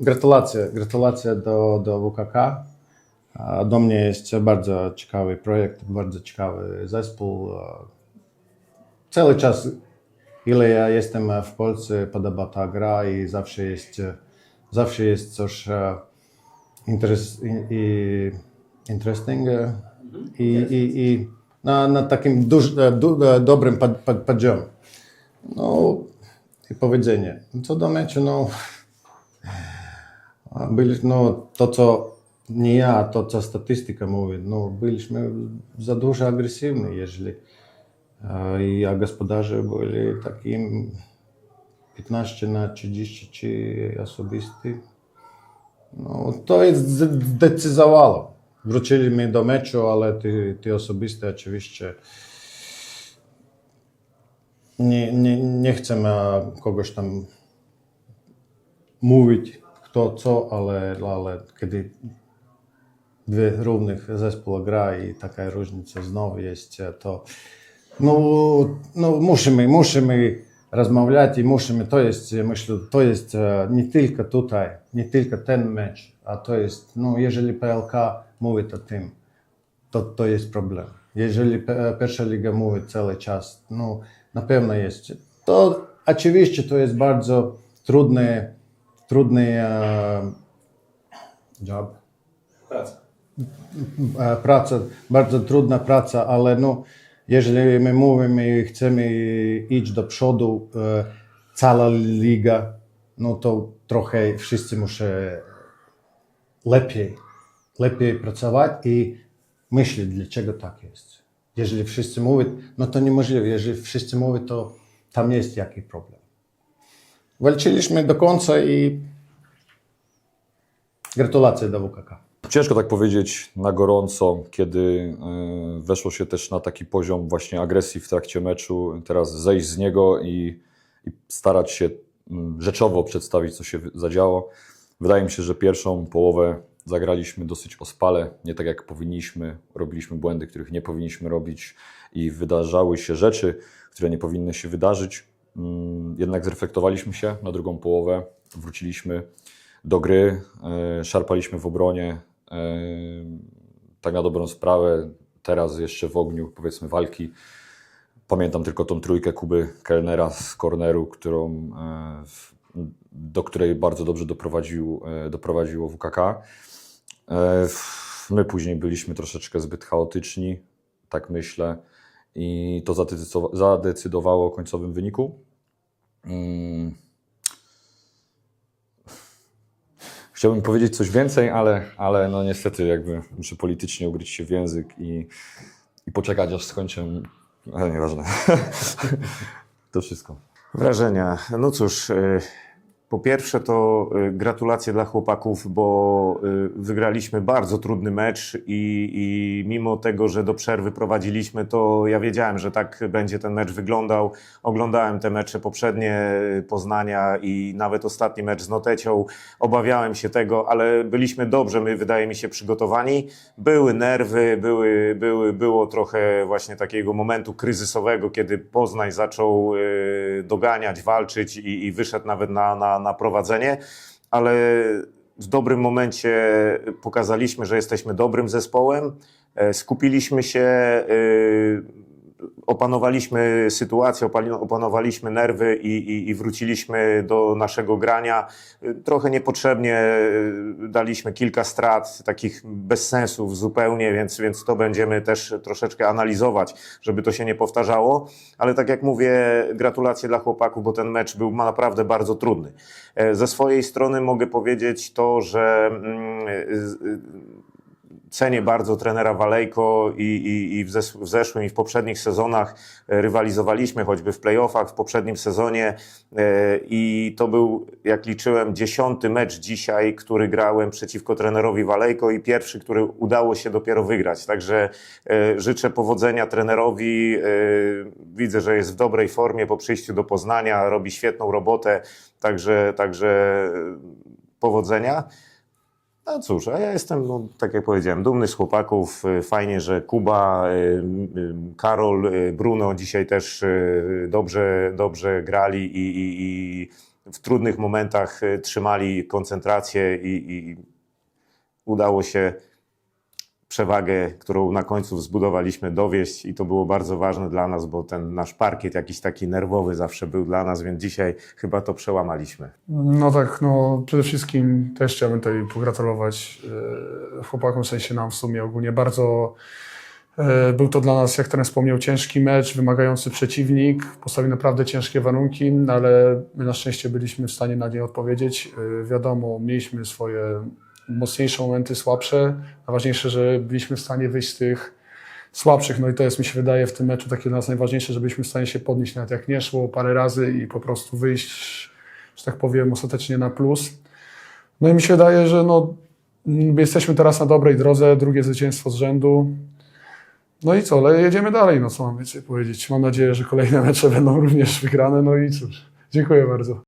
Gratulacje, gratulacje do, do WKK. Do mnie jest bardzo ciekawy projekt, bardzo ciekawy zespół. Cały czas, ile ja jestem w Polsce, podoba ta gra i zawsze jest, zawsze jest coś e, interes, i, interesting e, i, i, i na, na takim duż, e, du, dobrym pod, pod, poziomie. No i powiedzenie. Co do meczu, no byli, no, to, co nie ja, to, co statystyka mówi, no, byliśmy za dużo agresywni, jeżeli e, i a gospodarze byli takim 15 na 30 osobisty. No, to jest zdecydowało. Wróciliśmy do meczu, ale ty, ty osobiste oczywiście nie, nie, nie chcemy kogoś tam mówić kto co, ale, ale kiedy dwie równych zespoły gra i taka różnica znowu jest, to no, no musimy, musimy rozmawiać i musimy, to jest, myślę, to jest e, nie tylko tutaj, nie tylko ten mecz, a to jest, no jeżeli PLK mówi o tym, to, to jest problem. Jeżeli pierwsza liga mówi cały czas, no na pewno jest. To oczywiście to jest bardzo trudny, trudny e, job, Praca. e, praca, bardzo trudna praca, ale no, jeżeli my mówimy i chcemy iść do przodu, e, cała liga, no to trochę wszyscy muszą lepiej, lepiej pracować i myśleć, dlaczego tak jest. Jeżeli wszyscy mówią, no to niemożliwe. Jeżeli wszyscy mówią, to tam jest jakiś problem. Walczyliśmy do końca i gratulacje do WKK. Ciężko tak powiedzieć na gorąco, kiedy e, weszło się też na taki poziom właśnie agresji w trakcie meczu. Teraz zejść z niego i, i starać się mm, rzeczowo przedstawić, co się zadziało. Wydaje mi się, że pierwszą połowę zagraliśmy dosyć ospale, nie tak jak powinniśmy. Robiliśmy błędy, których nie powinniśmy robić i wydarzały się rzeczy, które nie powinny się wydarzyć. Mm, Jednak zreflektowaliśmy się na drugą połowę, wróciliśmy do gry, e, szarpaliśmy w obronie. e, Tak na dobrą sprawę, teraz jeszcze w ogniu, powiedzmy, walki. Pamiętam tylko tą trójkę Kuby Kellnera z corneru, którą, e, do której bardzo dobrze doprowadził, doprowadziło WKK. My później byliśmy troszeczkę zbyt chaotyczni, tak myślę, i to zadecydowa- zadecydowało o końcowym wyniku. Mm. Chciałbym powiedzieć coś więcej, ale, ale no niestety jakby muszę politycznie ugryźć się w język i, i poczekać aż skończę. Ale nieważne. to wszystko. Wrażenia. No cóż, y, po pierwsze to y, gratulacje dla chłopaków, bo y, wygraliśmy bardzo trudny mecz i, i mimo tego, że do przerwy prowadziliśmy, to ja wiedziałem, że tak będzie ten mecz wyglądał. Oglądałem te mecze poprzednie y, Poznania i nawet ostatni mecz z Notecią. Obawiałem się tego, ale byliśmy dobrze, my wydaje mi się przygotowani. Były nerwy, były, były, było trochę właśnie takiego momentu kryzysowego, kiedy Poznań zaczął doganiać, walczyć i, i wyszedł nawet na, na, na prowadzenie, ale w dobrym momencie pokazaliśmy, że jesteśmy dobrym zespołem. E, Skupiliśmy się, y, opanowaliśmy sytuację, opanowaliśmy nerwy i, i, i wróciliśmy do naszego grania. Trochę niepotrzebnie y, daliśmy kilka strat, takich bez sensów zupełnie, więc, więc to będziemy też troszeczkę analizować, żeby to się nie powtarzało. Ale tak jak mówię, gratulacje dla chłopaków, bo ten mecz był naprawdę bardzo trudny. E, Ze swojej strony mogę powiedzieć to, że mm, cenię bardzo trenera Walejko i, i, i w, zes- w zeszłym i w poprzednich sezonach e, rywalizowaliśmy, choćby w playoffach, w poprzednim sezonie e, i to był, jak liczyłem, dziesiąty mecz dzisiaj, który grałem przeciwko trenerowi Walejko i pierwszy, który udało się dopiero wygrać. Także e, życzę powodzenia trenerowi. Widzę, że jest w dobrej formie po przyjściu do Poznania, robi świetną robotę, także, także powodzenia. No cóż, a ja jestem, no, tak jak powiedziałem, dumny z chłopaków. Y, Fajnie, że Kuba, y, y, Karol, Bruno dzisiaj też dobrze, dobrze grali i, i, i w trudnych momentach trzymali koncentrację i, i udało się przewagę, którą na końcu zbudowaliśmy, dowieść i to było bardzo ważne dla nas, bo ten nasz parkiet jakiś taki nerwowy zawsze był dla nas, więc dzisiaj chyba to przełamaliśmy. No tak, no przede wszystkim też chciałbym tutaj pogratulować e, chłopakom, w sensie nam w sumie ogólnie bardzo e, był to dla nas, jak ten wspomniał, ciężki mecz, wymagający przeciwnik, postawił naprawdę ciężkie warunki, no ale my na szczęście byliśmy w stanie na nie odpowiedzieć. E, wiadomo, mieliśmy swoje mocniejsze momenty, słabsze, najważniejsze, że byliśmy w stanie wyjść z tych słabszych, no i to jest mi się wydaje w tym meczu takie dla nas najważniejsze, że byliśmy w stanie się podnieść nawet jak nie szło parę razy i po prostu wyjść, że tak powiem, ostatecznie na plus. No i mi się wydaje, że no, jesteśmy teraz na dobrej drodze, drugie zwycięstwo z rzędu. No i co, ale jedziemy dalej, no co mam więcej powiedzieć. Mam nadzieję, że kolejne mecze będą również wygrane, no i cóż, dziękuję bardzo.